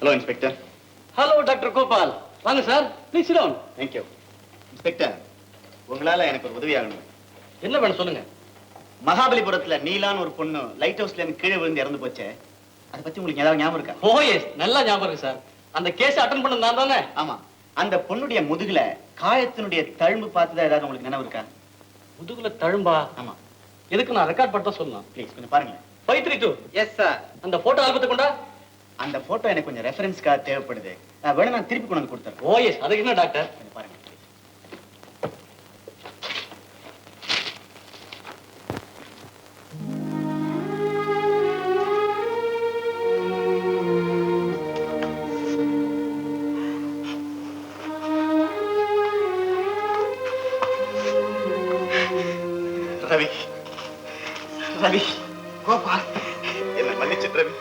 Hello inspector hello doctor Gopal வாங்க sir please sit down thank you inspector உங்களால எனக்கு ஒரு உதவி ஆகணும். என்ன வேணும் சொல்லுங்க. மகாபலிபுரத்துல நீலான்னு ஒரு பொண்ணு லைட் ஹவுஸ்ல இருந்து கீழே விழுந்து இறந்து போச்சே. அதை பத்தி உங்களுக்கு ஏதாவது ஞாபகம் இருக்கா? ஓ எஸ் நல்லா ஞாபகம் இருக்கு சார் அந்த கேஸ் அட்டன் பண்ணது நான் தானே? ஆமா. அந்த பொண்ணுடைய முதுகுல காயத்தினுடைய தழும்பு பார்த்ததா ஏதாவது உங்களுக்கு நினைவு இருக்கா? முதுகுல தழும்பா? ஆமா. எதுக்கு நான் ரெக்கார்ட் பண்ண சொல்லலாம் ப்ளீஸ் கொஞ்சம் பாருங்களேன். Five three two yes sir அந்த போட்டோ ஆல்பத்தை கொண்டா அந்த போட்டோ எனக்கு கொஞ்சம் ரெஃபரன்ஸ்க்காக தேவைப்படுது. வேணும் நான் திருப்பி கொண்டு வந்து கொடுத்துறேன். ஓ எஸ் அதுக்கு என்ன டாக்டர் பாருங்க. ரவி. ரவி. கோபால் என்ன மன்னிச்சிட்டு ரவி.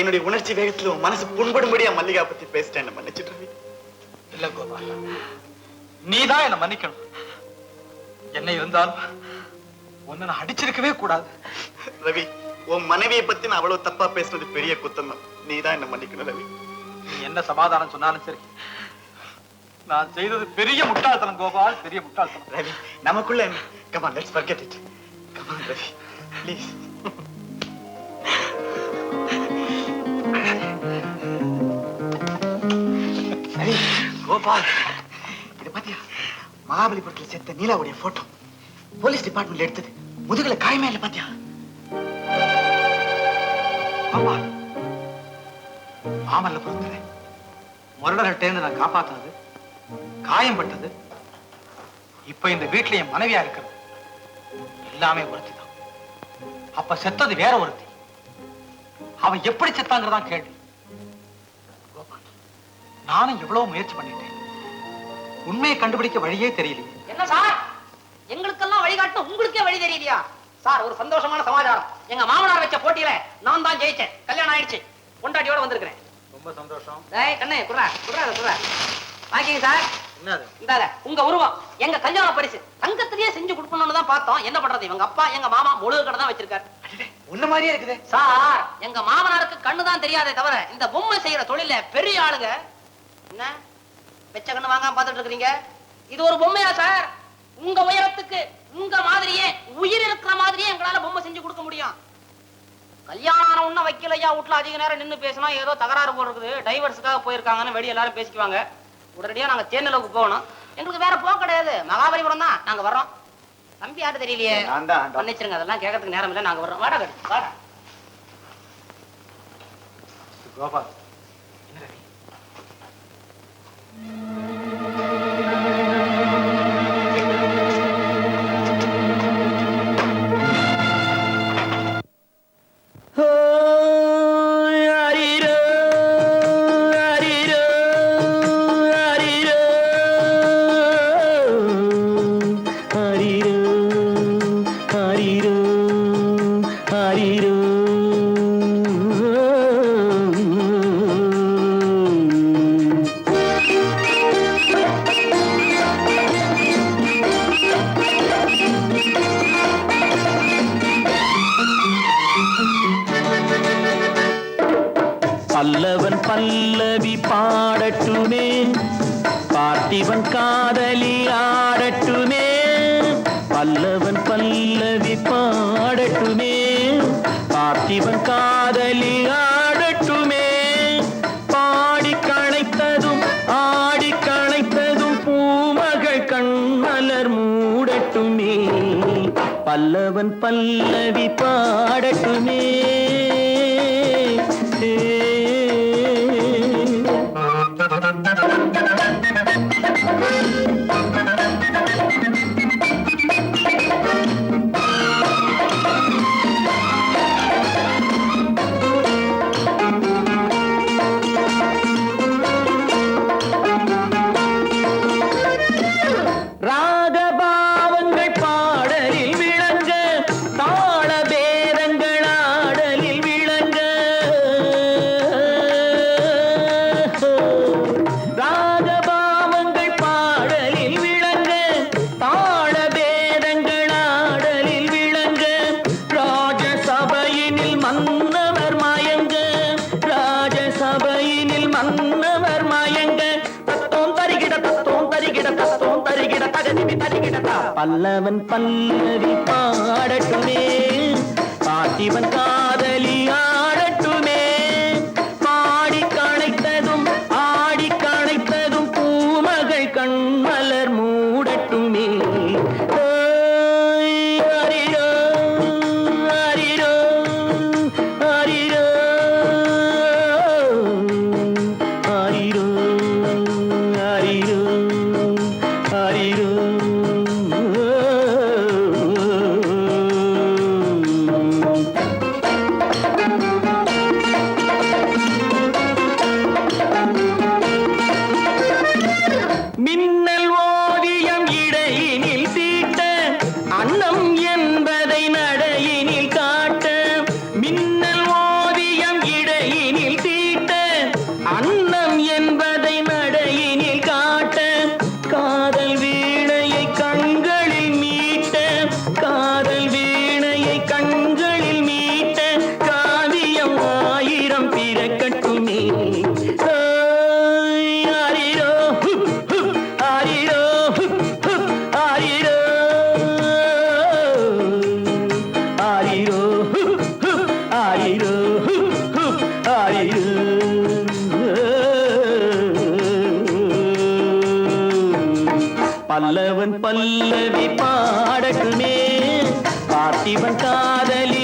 என்னுடைய உணர்ச்சி வேகத்துல உன் மனசு புண்படும்படியா மல்லிகா பத்தி பேசிட்டேன் என்ன மன்னிச்சிட்டு ரவி இல்ல கோபால் நீதான் என்ன மன்னிக்கணும். என்ன இருந்தாலும் உன்னை நான் அடிச்சிருக்கவே கூடாது. ரவி உன் மனைவியை பத்தி நான் அவ்வளவு தப்பா பேசுனது பெரிய குத்தம் தான் நீ தான் என்ன மன்னிக்கணும் ரவி. நீ என்ன சமாதானம் சொன்னாலும் சரி. நான் செய்தது பெரிய முட்டாள்தனம் கோபால் பெரிய முட்டாள்தனம். ரவி நமக்குள்ள என்ன? Come on let's forget it. Come on Ravi. Please Gopal. இது பாத்தியா? மகாபலிபுரத்தில் செத்த நீலாவுடைய போட்டோ போலீஸ் டிபார்ட்மெண்ட்ல எடுத்தது. முதுகுல காயமே இல்லை பாத்தியா? ஆமா மாமல்ல பொறுத்தது முரடர்கிட்டேருந்து நான் காப்பாத்தினது காயம்பட்டது இப்ப இந்த வீட்டுல என் மனைவியா இருக்கிறது. எல்லாமே ஒருத்தி தான் அப்ப செத்தது வேற ஒருத்தி. அவன் எப்படி செத்தாங்கிறதான் கேள்வி. நானும் எவ்வளவு முயற்சி பண்ணிட்டேன். உண்மையை கண்டுபிடிக்க வழியே தெரியலையே. என்ன சார்? எங்களுக்கெல்லாம் வழிகாட்டு உங்களுக்கே வழி தெரியலையா சார் ஒரு சந்தோஷமான சமாச்சாரம். எங்க மாமனார் வச்ச போட்டியில நான் தான் ஜெயிச்சேன். கல்யாணம் ஆயிடுச்சு. பொண்டாட்டியோட வந்திருக்கிறேன். ரொம்ப சந்தோஷம். டேய் கண்ணே குர்ரா குர்ரா குர்ரா வாங்கிங்க சார்? என்னது? உங்க உருவம். எங்க கல்யாண பரிசு. தங்கத்திலேயே செஞ்சு கொடுக்கணும்னு தான் பார்த்தோம். என்ன பண்றது? இவங்க அப்பா எங்க மாமா முழு கடை தான் வச்சிருக்காரு. உன்ன மாதிரியே இருக்குது. சார் எங்க மாமனாருக்கு கண்ணு தான் தெரியாதே தவிர இந்த பொம்மை செய்யற தொழில பெரிய ஆளுங்க என்ன? வெச்ச கண்ணு வாங்காம பார்த்துட்டு இருக்கீங்க இது ஒரு பொம்மையா சார்? உங்க உயரத்துக்கு உங்க மாதிரியே உயிர் இருக்கிற மாதிரியே எங்களால பொம்மை செஞ்சு கொடுக்க முடியும். கல்யாணம் உடனே வைக்கலையா வீட்டுல அதிக நேரம் நின்னு பேசினா ஏதோ தகராறு போல் இருக்குது. டைவர்ஸுக்காக போயிருக்காங்கன்னு வெளிய எல்லாரும் பேசிக்குவாங்க. உடனடியா நாங்க தேனிலவுக்கு போகணும். எங்களுக்கு வேற போக கிடையாது. மகாபலிபுரம் தான். நாங்க வர்றோம். தம்பி யாரு தெரியலையே. மன்னிச்சிருங்க அதெல்லாம் கேட்கறதுக்கு நேரம் இல்லை. நாங்க வர்றோம். வாடா கட்டு, வாடா. கோபால். பல்லவி பாடட்டுமே. பார்த்திவன் காதலி ஆடட்டுமே. பல்லவன் பல்லவி பாடட்டுமே. பார்த்திவன் காதலி ஆடட்டுமே. பாடி களைத்ததும் ஆடி களைத்ததும் பூமகள் கண்மலர் மூடட்டுமே. பல்லவன் பல்லவி பாடட்டுமே. பல்லவன் பல்லவி பாடட்டுமே. பார்த்திபன் காதலி ஆடட்டுமே. பாடி கணைத்ததும் ஆடி கணைத்ததும் பூமகள் கண்மலர் மூடட்டுமே. பாடட்டுமே. பார்த்திபன் காதலி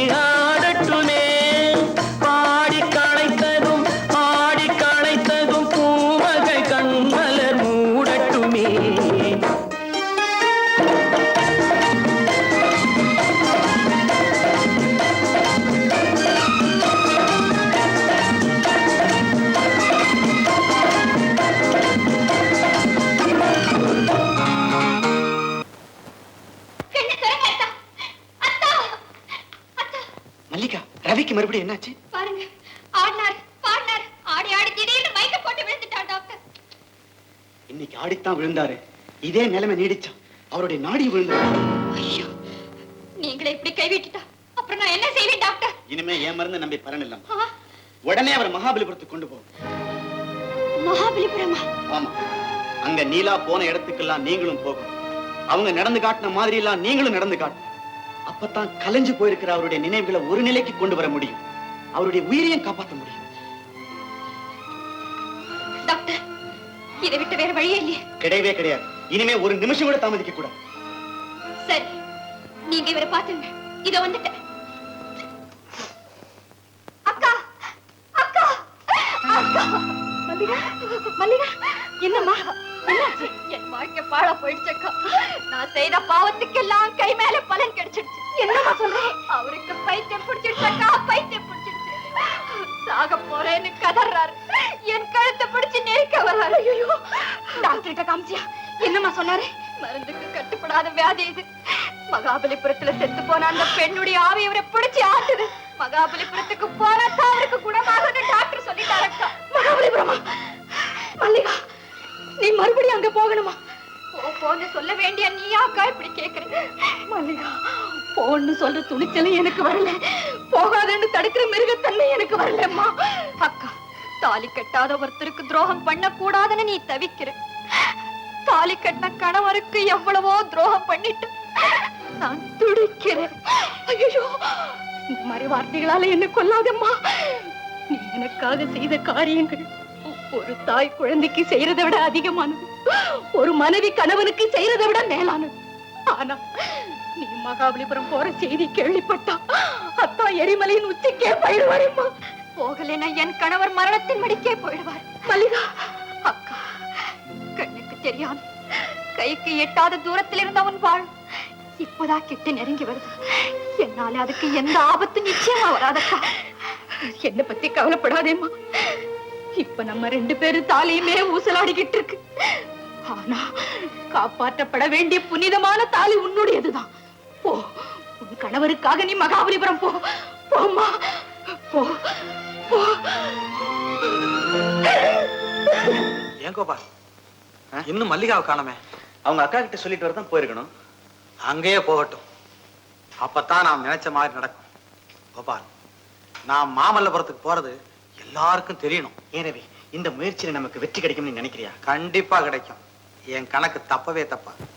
இன்னைக்கு ஆடித்தான் விழுந்தாரு. இதே நிலைமை நீடிச்சா அவருடைய நாடி விழுந்தாரு ஐயோ நீங்களே இப்படி கைவிட்டுட்டா அப்புறம் நான் என்ன செய்வேன் டாக்டர்? இனிமே என் மருந்து நம்பி பலன் இல்லம்மா. உடனே அவர் மகாபலிபுரத்துக்கு கொண்டு போகும் மகாபலிபுரமா? ஆமா. அங்க நீலா போன இடத்துக்கெல்லாம் நீங்களும் போகும் அவங்க நடந்து காட்டின மாதிரி எல்லாம் நீங்களும் நடந்து காட்டணும். அப்பதான் கலைஞ்சு போயிருக்கிற அவருடைய நினைவுகளை ஒரு நிலைக்கு கொண்டு வர முடியும். அவருடைய உயிரையும் காப்பாற்ற முடியும். இதை விட்டு வேற வழியே இல்லையே. கிடையவே கிடையாது. இனிமே ஒரு நிமிஷம் கூட தாமதிக்க கூடாது. சரி நீங்க இவரை பாத்துங்க இத வந்துட்டேன். அக்கா அக்கா அக்கா. மல்லிகா மல்லிகா என்னம்மா? என்னாச்சு? என் வாழ்க்கை பாழ போயிடுச்சு அக்கா. நான் செய்த பாவத்துக்கெல்லாம் கை மேல பலன் கிடைச்சிடுச்சு. என்னம்மா சொல்றேன் அவருக்கு பைத்தியம் பிடிச்சிடுச்சு அக்கா. பைத்தியம் பிடிச்சிடுச்சு. சாக போறேன்னு கதறாரு. என் கழுத்தை பிடிச்சு நெருக்க வர்றாரு ஐயோ டாக்டர்கிட்ட காமிச்சியா? என்னம்மா சொன்னாரு? மருந்துக்கு கட்டுப்படாத வியாதி இது. மகாபலிபுரத்துல செத்து போன அந்த பெண்ணுடைய ஆவி இவரை பிடிச்சு ஆட்டுது. மகாபலிபுரத்துக்கு போனா தான் அவருக்கு குணமாகும்னு டாக்டர் சொல்லிட்டாரக்கா மகாபலிபுரமா? மல்லிகா நீ மறுபடியும் அங்க போகணுமா? போன்னு சொல்ல வேண்டிய நீயாக்கா இப்படி கேக்குற. மல்லிகா போன்னு சொல்ற துணிச்சலும் எனக்கு வரல. போகாதன்னு தடுக்கிற மிருகத்தன்மை எனக்கு வரலம்மா. அக்கா தாலி கட்டாத ஒருத்தருக்கு துரோகம் பண்ண கூடாதுன்னு நீ தவிக்கிற. தாலி கட்டின கணவருக்கு எவ்வளவோ துரோகம் பண்ணிட்டு நான் துடிக்கிறேன். ஐயோ இந்த மாதிரி வார்த்தைகளால என்ன கொல்லாதம்மா. நீ எனக்காக செய்த காரியங்கள் ஒரு தாய் குழந்தைக்கு செய்யறதை விட அதிகமானது. ஒரு மனைவி கணவனுக்கு செய்யறதை விட மேலானது. ஆனா நீ மகாபலிபுரம் போற செய்தி கேள்விப்பட்டா அத்தா எரிமலையின் உச்சிக்கே வரேம்மா போகலேனா என் கணவர் மரணத்தின் மடிக்கே போயிடுவார். மல்லிகா! அக்கா கண்ணுக்கு தெரியாம கைக்கு எட்டாத தூரத்தில் இருந்தவன் வாழ் இப்போதான் கிட்ட நெருங்கி வருது. என்னால அதுக்கு எந்த ஆபத்து நிச்சயமா வராதக்கா. என்ன பத்தி கவலைப்படாதேம்மா. இப்ப நம்ம ரெண்டு பேரும் தாலியுமே ஊசலாடிக்கிட்டு இருக்கு ஆனா காப்பாற்றப்பட வேண்டிய புனிதமான தாலி உன்னுடையதுதான். போ உன் கணவருக்காக நீ மகாபலிபுரம் போ. போம்மா. போ. ஏன் கோபால்? இன்னும் மல்லிகாவை காணமே. அவங்க அக்கா கிட்ட சொல்லிட்டு வரதான் போயிருக்கணும். அங்கேயே போகட்டும். அப்பதான் நாம் நினைச்ச மாதிரி நடக்கும். கோபால் நான் மாமல்லபுரத்துக்கு போறது எல்லாருக்கும் தெரியணும். எனவே இந்த முயற்சியில நமக்கு வெற்றி கிடைக்கும்னு நினைக்கிறியா? கண்டிப்பா கிடைக்கும். என் கணக்கு தப்பவே தப்பா.